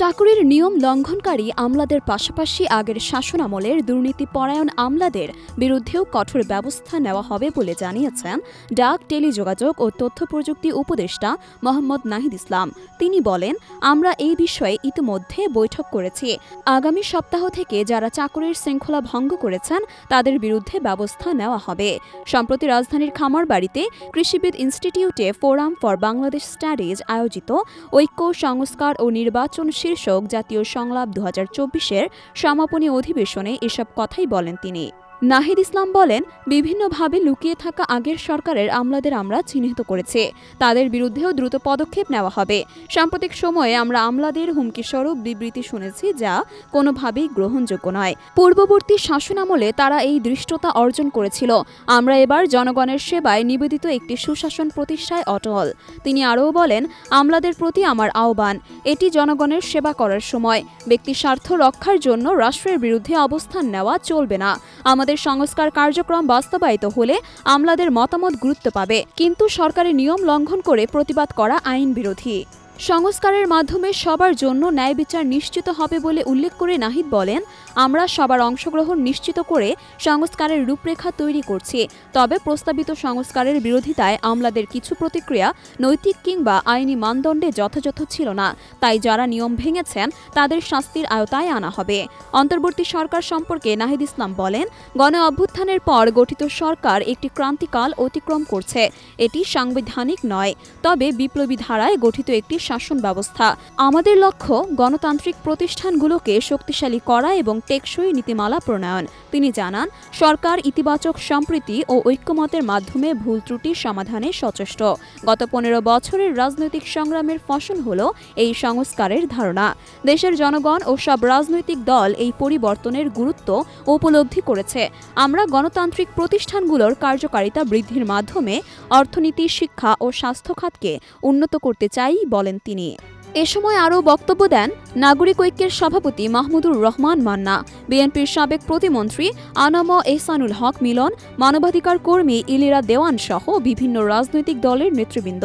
চাকুরির নিয়ম লঙ্ঘনকারী আমলাদের পাশাপাশি আগের শাসনামলের দুর্নীতিপরায়ণ আমলাদের বিরুদ্ধেও কঠোর ব্যবস্থা নেওয়া হবে বলে জানিয়েছেন ডাক, টেলিযোগাযোগ ও তথ্য প্রযুক্তি উপদেষ্টা মোহাম্মদ নাহিদ ইসলাম। তিনি বলেন, আমরা এই বিষয়ে ইতিমধ্যে বৈঠক করেছি। আগামী সপ্তাহ থেকে যারা চাকুরির শৃঙ্খলা ভঙ্গ করেছেন, তাদের বিরুদ্ধে ব্যবস্থা নেওয়া হবে। সম্প্রতি রাজধানীর খামারবাড়িতে কৃষিবিদ ইনস্টিটিউটে ফোরাম ফর বাংলাদেশ স্টাডিজ আয়োজিত ঐক্য, সংস্কার ও নির্বাচন শীর্ষক জাতীয় সংলাপ দু হাজার চব্বিশের সমাপনী অধিবেশনে এসব কথাই বলেন তিনি। নাহিদ ইসলাম বলেন, বিভিন্নভাবে লুকিয়ে থাকা আগের সরকারের আমলাদের আমরা চিহ্নিত করেছি। তাদের বিরুদ্ধেও দ্রুত পদক্ষেপ নেওয়া হবে। সাম্প্রতিক সময়ে আমরা আমলাদের হুমকিস্বরূপ বিবৃতি শুনেছি যা কোনোভাবেই গ্রহণযোগ্য নয়। পূর্ববর্তী শাসনামলে তারা এই দৃষ্টতা অর্জন করেছিল। আমরা এবার জনগণের সেবায় নিবেদিত একটি সুশাসন প্রতিষ্ঠায় অটল। তিনি আরও বলেন, আমলাদের প্রতি আমার আহ্বান, এটি জনগণের সেবা করার সময়। ব্যক্তি স্বার্থ রক্ষার জন্য রাষ্ট্রের বিরুদ্ধে অবস্থান নেওয়া চলবে না। আমাদের সংস্কার কার্যক্রম বাস্তবায়িত হলে আমলাদের মতামত গুরুত্ব পাবে। কিন্তু সরকারের নিয়ম লঙ্ঘন করে প্রতিবাদ করা আইন বিরোধী সংস্কারের মাধ্যমে সবার জন্য ন্যায় বিচার নিশ্চিত হবে বলে উল্লেখ করে নাহিদ বলেন, আমরা সবার অংশগ্রহণ নিশ্চিত করে সংস্কারের রূপরেখা তৈরি করছি। তবে প্রস্তাবিত সংস্কারের বিরোধিতায় আমলাদের কিছু প্রতিক্রিয়া নৈতিক কিংবা আইনি মানদণ্ডে যথাযথ ছিল না। তাই যারা নিয়ম ভেঙেছেন, তাদের শাস্তির আওতায় আনা হবে। অন্তর্বর্তী সরকার সম্পর্কে নাহিদ ইসলাম বলেন, গণ অভ্যুত্থানের পর গঠিত সরকার একটি ক্রান্তিকাল অতিক্রম করছে। এটি সাংবিধানিক নয়। তবে বিপ্লবী ধারায় গঠিত একটি শাসন ব্যবস্থা। আমাদের লক্ষ্য গণতান্ত্রিক প্রতিষ্ঠানগুলোকে শক্তিশালী করা এবং টেকসই নীতিমালা প্রণয়ন। তিনি জানান, সরকার ইতিবাচক সম্প্রীতি ও ঐক্যমতের মাধ্যমে ভুল ত্রুটি সমাধানে সচেষ্ট। গত পনেরো বছরের রাজনৈতিক সংগ্রামের ফসল হল এই সংস্কারের ধারণা। দেশের জনগণ ও সব রাজনৈতিক দল এই পরিবর্তনের গুরুত্ব উপলব্ধি করেছে। আমরা গণতান্ত্রিক প্রতিষ্ঠানগুলোর কার্যকারিতা বৃদ্ধির মাধ্যমে অর্থনীতি, শিক্ষা ও স্বাস্থ্য খাতকে উন্নত করতে চাই বলেন তিনি। এ সময় আরও বক্তব্য দেন নাগরিক ঐক্যের সভাপতি মাহমুদুর রহমান মান্না, বিএনপির সাবেক প্রতিমন্ত্রী আনাম এহসানুল হক মিলন, মানবাধিকার কর্মী ইলিরা দেওয়ান সহ বিভিন্ন রাজনৈতিক দলের নেতৃবৃন্দ।